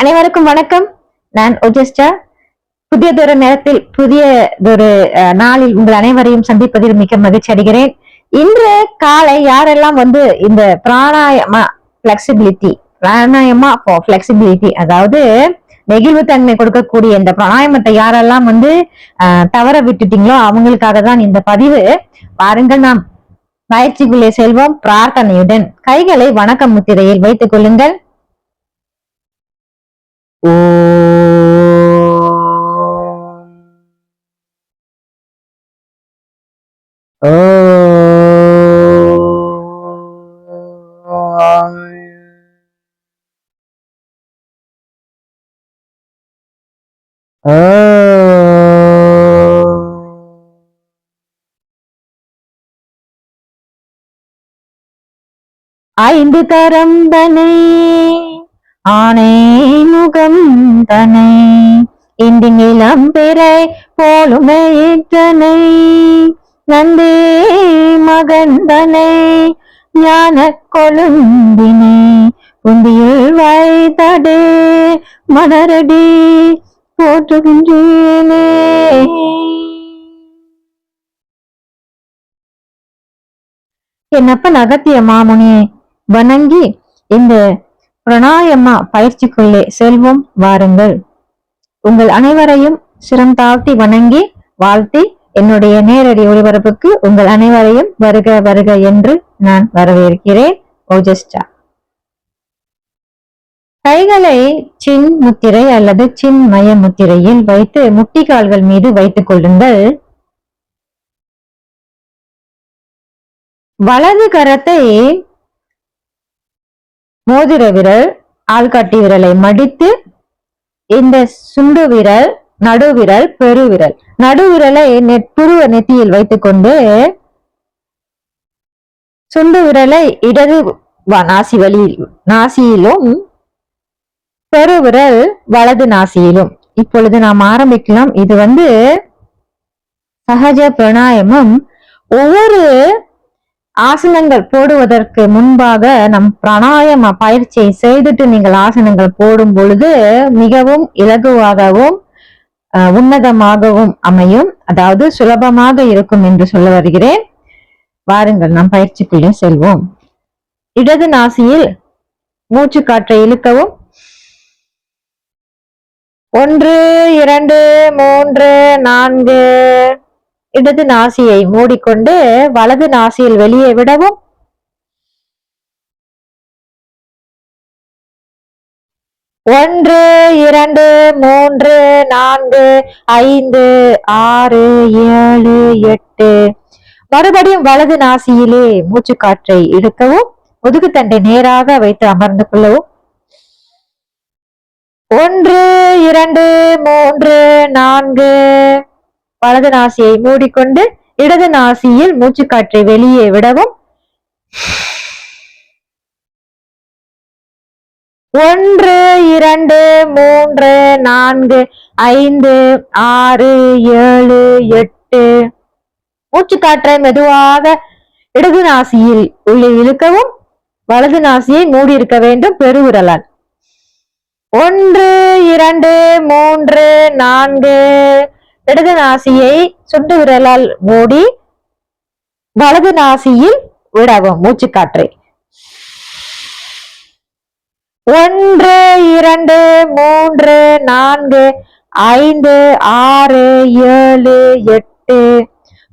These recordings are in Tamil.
அனைவருக்கும் வணக்கம். நான் ஒஜஸ்டா. புதியதொரு நேரத்தில் புதியதொரு நாளில் உங்கள் அனைவரையும் சந்திப்பதில் மிக்க மகிழ்ச்சி அடைகிறேன். இன்று காலை யாரெல்லாம் வந்து இந்த பிராணாயமா பிளெக்சிபிலிட்டி பிராணாயமா பிளெக்சிபிலிட்டி அதாவது நெகிழ்வுத்தன்மை கொடுக்கக்கூடிய இந்த பிராணாயமத்தை யாரெல்லாம் வந்து தவற விட்டுட்டீங்களோ அவங்களுக்காக தான் இந்த பதிவு. பாருங்கள் நாம் பயிற்சிக்குள்ளே செல்வோம். பிரார்த்தனையுடன். கைகளை வணக்க முத்திரையில் வைத்துக் கொள்ளுங்கள். ஐந்து தரம் தனை ஆனை முகம் தனை இந்தி நிலம் பிறை போலுமே போலுமையிற்றனை நந்தே மகந்தனை ஞான கொழுந்தினை புந்தியில் வைத்தடே மலரடி போற்றுகின்றேனே. என்னப்ப நகத்திய மாமுனியை வணங்கி இந்த பிரணாயமா பயிற்சிக்குள்ளே செல்வோம் வாருங்கள். உங்கள் அனைவரையும் சிரம் தாழ்த்தி வணங்கி வாழ்த்தி என்னுடைய நேரடி ஒளிபரப்புக்கு உங்கள் அனைவரையும் வருக வருக என்று நான் வரவேற்கிறேன். ஓஜஸ்டா கைகளை சின் முத்திரை அல்லது சின் மய முத்திரையில் வைத்து முட்டிக்கால்கள் மீது வைத்துக் கொள்ளுங்கள். வலது கரத்தை மோதிர விரல் ஆள்காட்டி விரலை மடித்து இந்த சுண்டு விரல் நடுவிரல் பெருவிரல் நடுவிரலை துருவ புருவ நெத்தியில் வைத்துக்கொண்டு சுண்டு விரலை இடது வ- நாசி வழியில் நாசியிலும் பெருவிரல் வலது நாசியிலும். இப்பொழுது நாம் ஆரம்பிக்கலாம். இது வந்து சகஜ பிராணாயமம் ஒவ்வொரு ஆசனங்கள் போடுவதற்கு முன்பாக நம் பிராணாயம பயிற்சியை செய்துட்டு நீங்கள் ஆசனங்கள் போடும் பொழுது மிகவும் இலகுவாகவும் உன்னதமாகவும் அமையும். அதாவது சுலபமாக இருக்கும் என்று சொல்ல வருகிறேன். வாருங்கள் நாம் பயிற்சிக்குள்ளே செல்வோம். இடது நாசியில் மூச்சு காற்றை இழுக்கவும். ஒன்று இரண்டு மூன்று நான்கு. இடது நாசியை மூடிக்கொண்டு வலது நாசியில் வெளியே விடவும். ஒன்று இரண்டு மூன்று நான்கு ஐந்து ஆறு ஏழு எட்டு. மறுபடியும் வலது நாசியிலே மூச்சு காற்றை இழுக்கவும் முதுகுத்தண்டை நேராக வைத்து அமர்ந்து கொள்ளவும். ஒன்று இரண்டு மூன்று நான்கு வலது நாசியை மூடிக்கொண்டு இடது நாசியில் மூச்சுக்காற்றை வெளியே விடவும். ஒன்று இரண்டு மூன்று நான்கு ஐந்து ஆறு ஏழு எட்டு. மூச்சுக்காற்றை மெதுவாக இடது நாசியில் உள்ளே இழுக்கவும் வலது நாசியை மூடி இருக்க வேண்டும் பெருவிரலால் ஒன்று இரண்டு மூன்று நான்கு இடது நாசியை சுண்டு விரலால் மூடி வலது நாசியில் விடவும் மூச்சுக்காற்றை. ஒன்று இரண்டு மூன்று நான்கு ஐந்து ஆறு ஏழு எட்டு.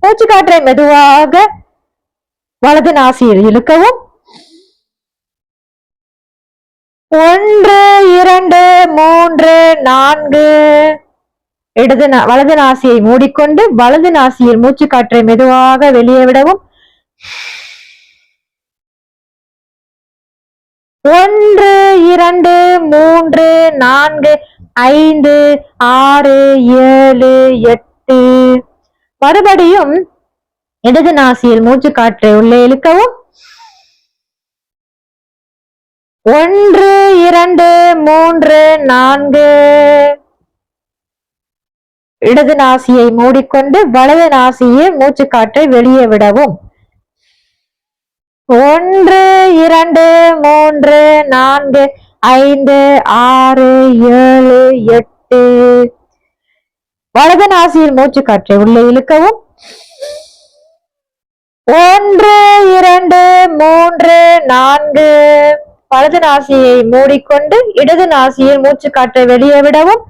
மூச்சுக்காற்றை மெதுவாக வலது நாசியில் இழுக்கவும். ஒன்று இரண்டு மூன்று நான்கு இடது வலது நாசியை மூடிக்கொண்டு வலது நாசியில் மூச்சுக்காற்றை மெதுவாக வெளியே விடவும். ஒன்று இரண்டு மூன்று நான்கு ஐந்து ஆறு ஏழு எட்டு. மறுபடியும் இடது நாசியில் மூச்சுக்காற்றை உள்ளே இழுக்கவும். ஒன்று இரண்டு மூன்று நான்கு. இடது நாசியை மூடிக்கொண்டு வலது நாசியில் மூச்சுக்காற்றை வெளியே விடவும். ஒன்று இரண்டு மூன்று நான்கு ஐந்து ஆறு ஏழு எட்டு. வலது நாசியில் மூச்சு காற்றை உள்ளே இழுக்கவும். ஒன்று இரண்டு மூன்று நான்கு. வலது நாசியை மூடிக்கொண்டு இடது நாசியில் மூச்சு காற்றை வெளியே விடவும்.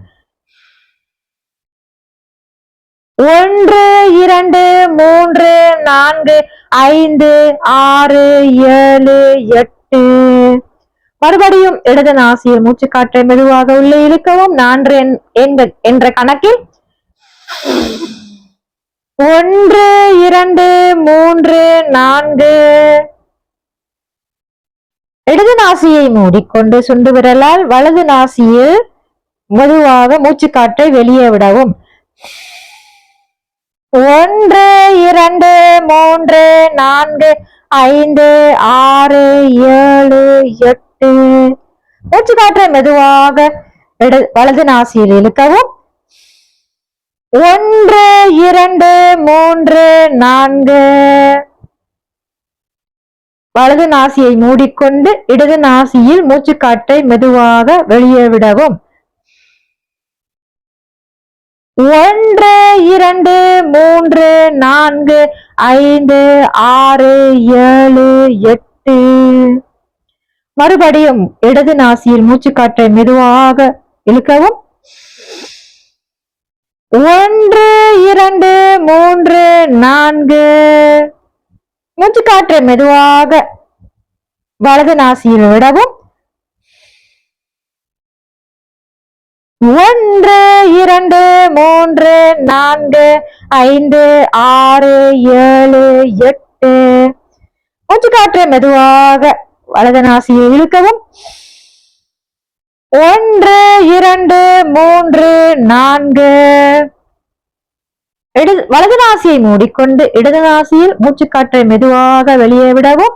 ஒன்று இரண்டு மூன்று நான்கு ஐந்து ஆறு ஏழு எட்டு. மறுபடியும் இடது நாசியில் மூச்சு காற்றை மெதுவாக உள்ளே இழுக்கவும். நான்கு என்ற கணக்கில் ஒன்று இரண்டு மூன்று நான்கு. இடது நாசியை மூடிக்கொண்டு சுண்டு விரலால் வலது நாசியில் மெதுவாக மூச்சு காற்றை வெளியே விடவும். ஒன்று இரண்டு மூன்று நான்கு ஐந்து ஆறு ஏழு எட்டு. மூச்சு காற்றை மெதுவாக இட- வலது நாசியில் இழுக்கவும். ஒன்று இரண்டு மூன்று நான்கு. வலது நாசியை மூடிக்கொண்டு இடது நாசியில் மூச்சுக்காற்றை மெதுவாக வெளியே விடவும். ஒன்று இரண்டு மூன்று நான்கு ஐந்து ஆறு ஏழு எட்டு. மறுபடியும் இடது நாசியில் மூச்சுக்காற்றை மெதுவாக இழுக்கவும். ஒன்று இரண்டு மூன்று நான்கு. மூச்சுக்காற்றை மெதுவாக வலது நாசியில் விடவும். ஒன்று இரண்டு மூன்று நான்கு ஐந்து ஆறு ஏழு எட்டு. மூச்சுக்காற்றை மெதுவாக வலது நாசியை இழுக்கவும். ஒன்று இரண்டு மூன்று நான்கு. இடது வலது நாசியை மூடிக்கொண்டு இடது நாசியில் மூச்சுக்காற்றை மெதுவாக வெளியே விடவும்.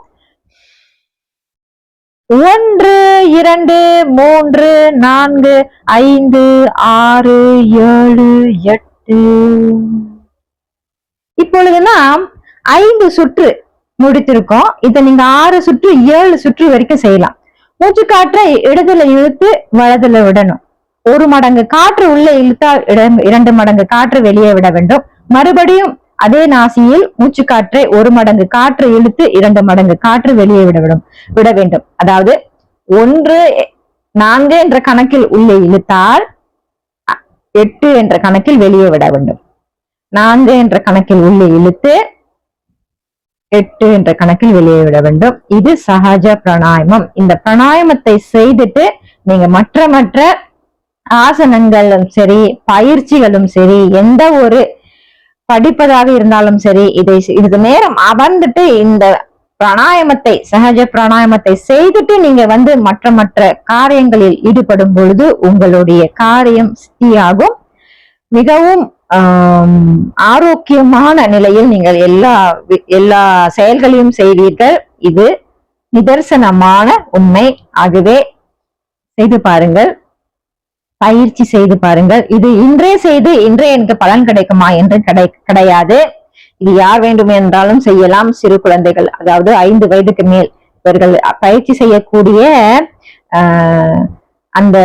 ஒன்று இரண்டு மூன்று நான்கு ஐந்து ஆறு ஏழு எட்டு. இப்பொழுதுனா ஐந்து சுற்று முடித்திருக்கோம். இதை நீங்க ஆறு சுற்று ஏழு சுற்று வரைக்கும் செய்யலாம். மூச்சு காற்றை இடதுல இழுத்து வலதுல விடணும். ஒரு மடங்கு காற்று உள்ளே இழுத்தால் இரண்டு மடங்கு காற்று வெளியே விட வேண்டும். மறுபடியும் அதே நாசியில் மூச்சுக்காற்றை ஒரு மடங்கு காற்று இழுத்து இரண்டு மடங்கு காற்று வெளியே விடவிடும் விட வேண்டும். அதாவது ஒன்று நான்கு என்ற கணக்கில் உள்ளே இழுத்தால் எட்டு என்ற கணக்கில் வெளியே விட வேண்டும். நான்கு என்ற கணக்கில் உள்ளே இழுத்து எட்டு என்ற கணக்கில் வெளியே விட வேண்டும். இது சகஜ பிராணாயமம். இந்த பிராணாயமத்தை செய்துட்டு நீங்க மற்ற மற்ற ஆசனங்களும் சரி பயிற்சிகளும் சரி எந்த ஒரு படிப்பதாக இருந்தாலும் சரி இதை இதுக்கு நேரம் அமர்ந்துட்டு இந்த பிராணாயாமத்தை சகஜ பிராணாயமத்தை செய்துட்டு நீங்க வந்து மற்ற மற்ற காரியங்களில் ஈடுபடும் பொழுது உங்களுடைய காரியம் சித்தியாகும். மிகவும் ஆரோக்கியமான நிலையில் நீங்கள் எல்லா வி- எல்லா செயல்களையும் செய்வீர்கள். இது நிதர்சனமான உண்மை. ஆகவே செய்து பாருங்கள். பயிற்சி செய்து பாருங்கள். இது இன்றே செய்து இன்றே எனக்கு பலன் கிடைக்குமா என்று கிடை கிடையாது. இது யார் வேண்டும் என்றாலும் செய்யலாம். சிறு குழந்தைகள் அதாவது ஐந்து வயதுக்கு மேல் இவர்கள் பயிற்சி செய்யக்கூடிய ஆஹ், அந்த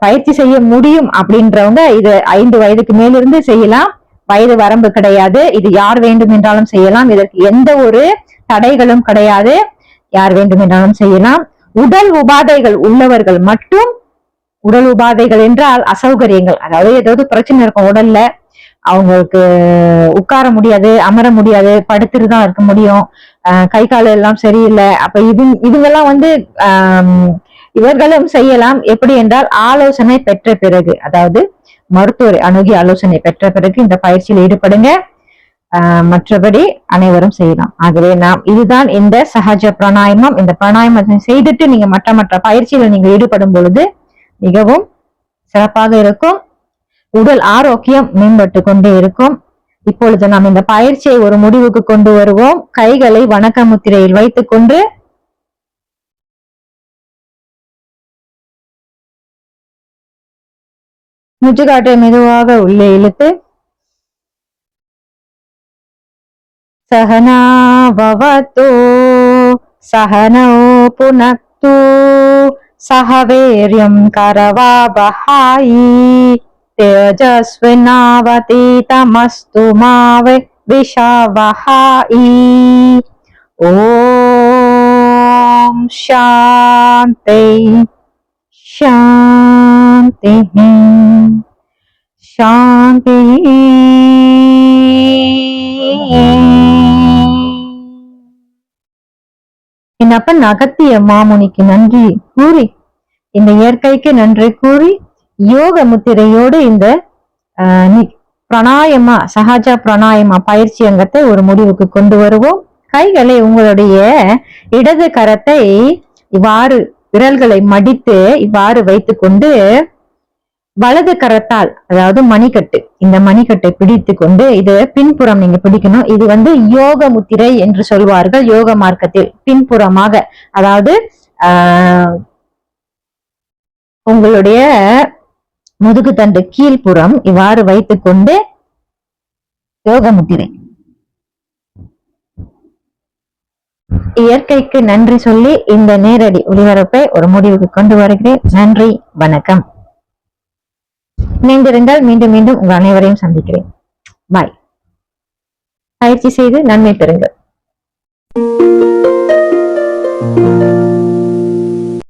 பயிற்சி செய்ய முடியும் அப்படின்றவங்க இது ஐந்து வயதுக்கு மேலிருந்து செய்யலாம். வயது வரம்பு கிடையாது. இது யார் வேண்டும் என்றாலும் செய்யலாம். இதற்கு எந்த ஒரு தடைகளும் கிடையாது. யார் வேண்டும் என்றாலும் செய்யலாம். உடல் உபாதைகள் உள்ளவர்கள் மட்டும் உடல் உபாதைகள் என்றால் அசௌகரியங்கள். அதாவது ஏதாவது பிரச்சனை இருக்கும் உடல்ல அவங்களுக்கு உட்கார முடியாது அமர முடியாது படுத்துட்டு தான் இருக்க முடியும். ஆஹ் கை கால் எல்லாம் சரியில்லை. அப்ப இது இதுவெல்லாம் வந்து ஆஹ் இவர்களும் செய்யலாம். எப்படி என்றால் ஆலோசனை பெற்ற பிறகு அதாவது மருத்துவர் அணுகி ஆலோசனை பெற்ற பிறகு இந்த பயிற்சியில் ஈடுபடுங்க. ஆஹ் மற்றபடி அனைவரும் செய்யலாம். ஆகவே நாம் இதுதான் இந்த சகஜ பிராணாயமம். இந்த பிராணாயமத்தை செய்துட்டு நீங்க மற்ற மற்ற பயிற்சியில் நீங்க ஈடுபடும் பொழுது மிகவும் சிறப்பாக இருக்கும். உடல் ஆரோக்கியம் மேம்பட்டு கொண்டே இருக்கும். இப்பொழுது நாம் இந்த பயிற்சியை ஒரு முடிவுக்கு கொண்டு வருவோம். கைகளை வணக்க முத்திரையில் வைத்துக் கொண்டு முச்சுக்காட்டை மெதுவாக உள்ளே இழுத்து சகனா சகனோ புனக்து सहवीर्यं करवावहायि तेजस्विनावतीतमस्तु मा विषावहायि ॐ शान्ति शान्तिः शान्तिः என் அப்பன் அகத்திய மாமுனிக்கு நன்றி கூறி இந்த இயற்கைக்கு நன்றி கூறி யோக முத்திரையோடு இந்த ஆஹ், நி- பிராணாயமா சஹஜா பிராணாயமா பயிற்சி அங்கத்தை ஒரு முடிவுக்கு கொண்டு வருவோம். கைகளை உங்களுடைய இடது கரத்தை இவ்வாறு விரல்களை மடித்து இவ்வாறு வைத்துக்கொண்டு வலது கரத்தால் அதாவது மணிக்கட்டு இந்த மணிக்கட்டை பிடித்து கொண்டு இது பின்புறம் நீங்க பிடிக்கணும். இது வந்து யோக முத்திரை என்று சொல்வார்கள் யோக மார்க்கத்தில் பின்புறமாக. அதாவது உங்களுடைய முதுகு தண்டு கீழ்ப்புறம் இவ்வாறு வைத்துக்கொண்டு யோக முத்திரை. இயற்கைக்கு நன்றி சொல்லி இந்த நேரடி ஒளிபரப்பை ஒரு முடிவுக்கு கொண்டு வருகிறேன். நன்றி வணக்கம். இணைந்திருந்தால் மீண்டும் மீண்டும் உங்கள் அனைவரையும் சந்திக்கிறேன். பாய் பயிற்சி செய்து நன்மை பெறுங்கள்.